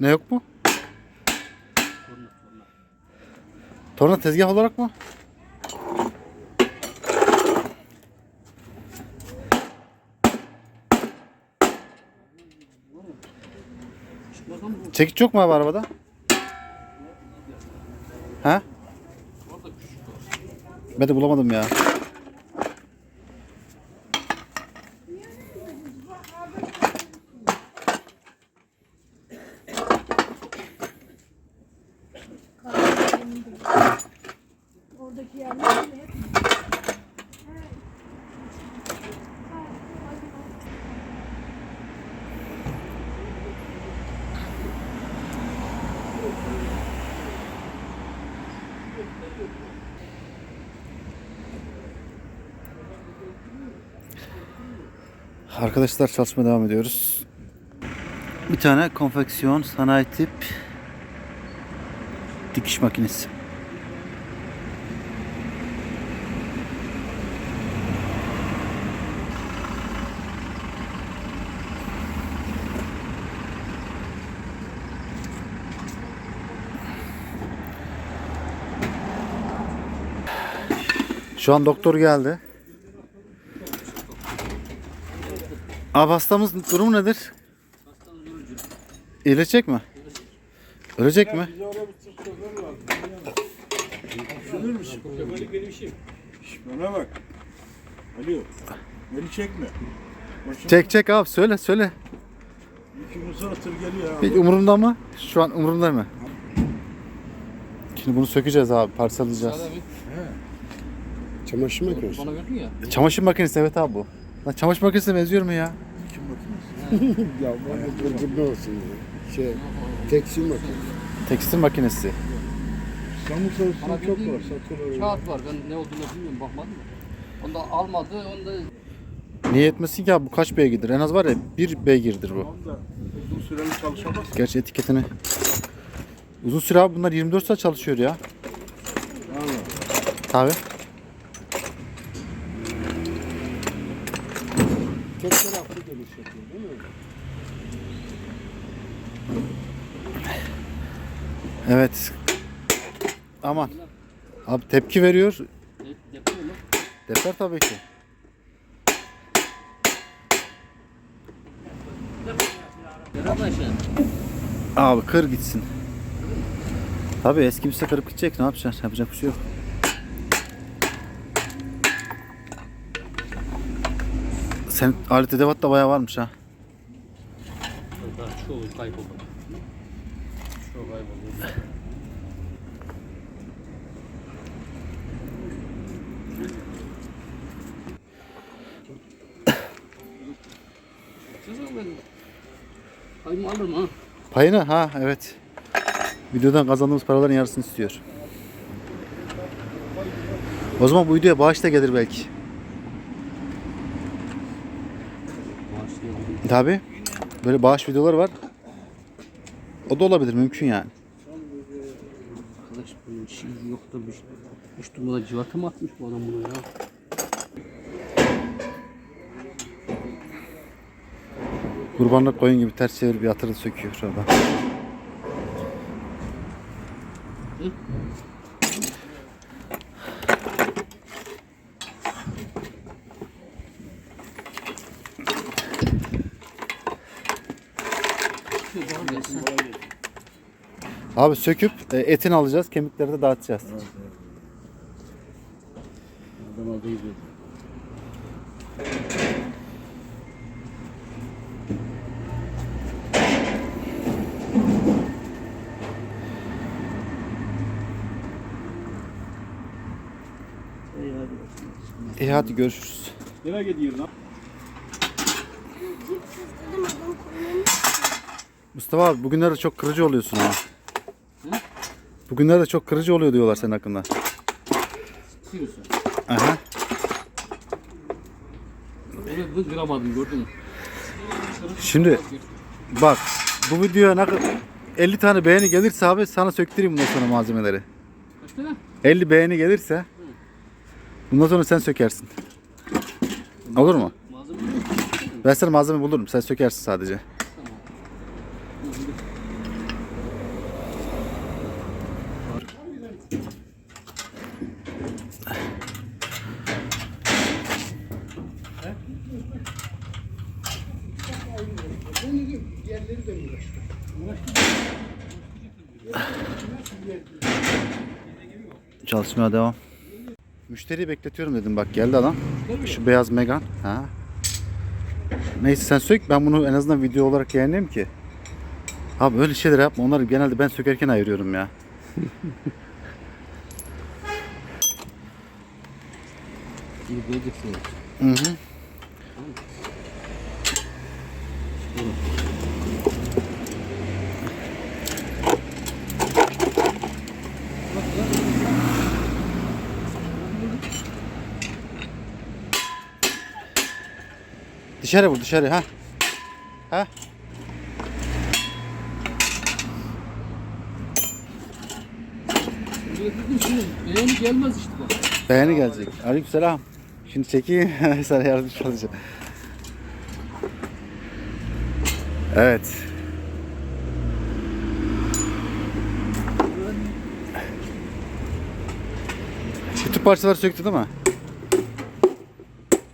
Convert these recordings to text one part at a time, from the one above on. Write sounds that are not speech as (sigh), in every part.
Ne yok mu? Torna torna. Torna tezgah olarak mı? Çekiç yok mu abi arabada? Ha? Ben de bulamadım ya. Arkadaşlar çalışmaya devam ediyoruz. Bir tane konfeksiyon sanayi tip dikiş makinesi. Şu an doktor geldi. Abi hastamız durumu nedir? Hastanın yorucu. İyileşecek mi? Ölecek mi? Böyle benim işim. Şş, Bana bak. Alo. Beni çekme. Başım Çek çek abi söyle söyle. iki gün sonra tır geliyor Hiç abi. umurumda mı? Şu an umurumda mı? Şimdi bunu sökeceğiz abi, parçalayacağız. Sağda bir Çamaşır makinesi. bana verdin ya. Çamaşır makinesi evet abi bu. Lan çamaşır makinesine benziyor mu ya? (laughs) Ya bu gırgır ne olsun ya. Şey, tekstil makinesi. Tekstil makinesi. Samur Bana sarısı çok var. Satıyorlar. Kağıt var. Ben ne olduğunu bilmiyorum. Bakmadım da. Onda almadı. Onda Niye etmesin ki abi bu kaç beygirdir? En az var ya bir beygirdir bu. Tamam da uzun süreli çalışamaz. Gerçi etiketini. Uzun süre abi bunlar 24 saat çalışıyor ya. Valla. Tek taraflı dönüş yapıyor değil mi? Evet. Aman. Abi tepki veriyor. Deper tabii ki. Abi kır gitsin. Tabii eski şey kırıp gidecek ne yapacaksın? Yapacak bir şey yok. Sen alet edevat da bayağı varmış ha. Daha çoğu kayboldu. Çoğu kayboldu. Payımı alırım ha. Payını ha evet. Videodan kazandığımız paraların yarısını istiyor. O zaman bu videoya bağış da gelir belki. Tabi. Böyle bağış videoları var. O da olabilir mümkün yani. Arkadaş bunun şey yok da bir durmadan civata mı atmış bu adam bunu ya? Kurbanlık koyun gibi ters çevirip yatırdı söküyor şurada. Abi söküp e, etini alacağız, kemikleri de dağıtacağız. Adam aldı gidiyor. İyi hadi görüşürüz. Nereye gidiyorsun lan? Mustafa abi bugünlerde çok kırıcı oluyorsun ha. Bugünlerde çok kırıcı oluyor diyorlar senin hakkında. Sıkıyorsun. Aha. Bir kıramadım gördün mü? Şimdi bak bu videoya ne kadar 50 tane beğeni gelirse abi sana söktüreyim bundan sonra malzemeleri. Kaç tane? 50 beğeni gelirse bundan sonra sen sökersin. Olur mu? Malzeme. Ben sana malzeme bulurum. Sen sökersin sadece. Çalışmaya devam. Müşteriyi bekletiyorum dedim bak geldi adam. Şu beyaz Megan. Ha. Neyse sen sök ben bunu en azından video olarak yayınlayayım ki. Abi öyle şeyler yapma. Onları genelde ben sökerken ayırıyorum ya. Göreceksin. Hı hı. Dışarı vur dışarı ha. Ha. Beğeni gelmez işte bak. Beğeni gelecek. Aleykümselam. Şimdi çekeyim. (laughs) Sana yardımcı olacağım. Evet. Bütün parçaları söktü değil mi?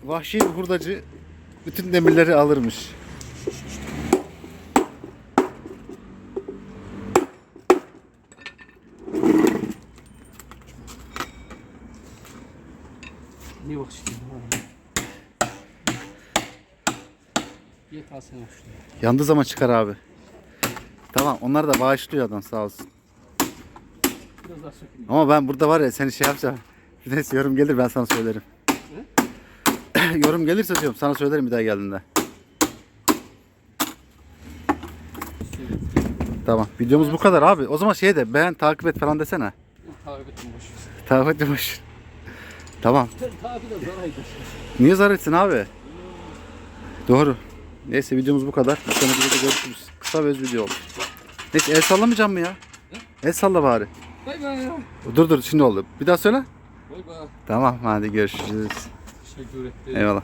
Vahşi bir hurdacı bütün demirleri alırmış. Ne bak şimdi. Yet al sen şunu. Yandığı zaman çıkar abi. Tamam onlar da bağışlıyor adam sağ olsun. Biraz daha sökeyim. Ama ben burada var ya seni şey yapacağım. (laughs) Neyse yorum gelir ben sana söylerim. (laughs) yorum gelirse diyorum sana söylerim bir daha geldiğinde. Tamam videomuz bu kadar abi. O zaman şey de beğen takip et falan desene. Takip ettim boş. Takip et boş. Tamam. Sen takip et zarar eder. Niye zarar etsin abi? Doğru. Neyse videomuz bu kadar. Bir sonraki videoda görüşürüz. Kısa ve öz video oldu. Neyse el sallamayacağım mı ya? El salla bari. Bay bay. Dur dur şimdi oldu. Bir daha söyle. Bay bay. Tamam hadi görüşürüz. Teşekkür ederim. Eyvallah.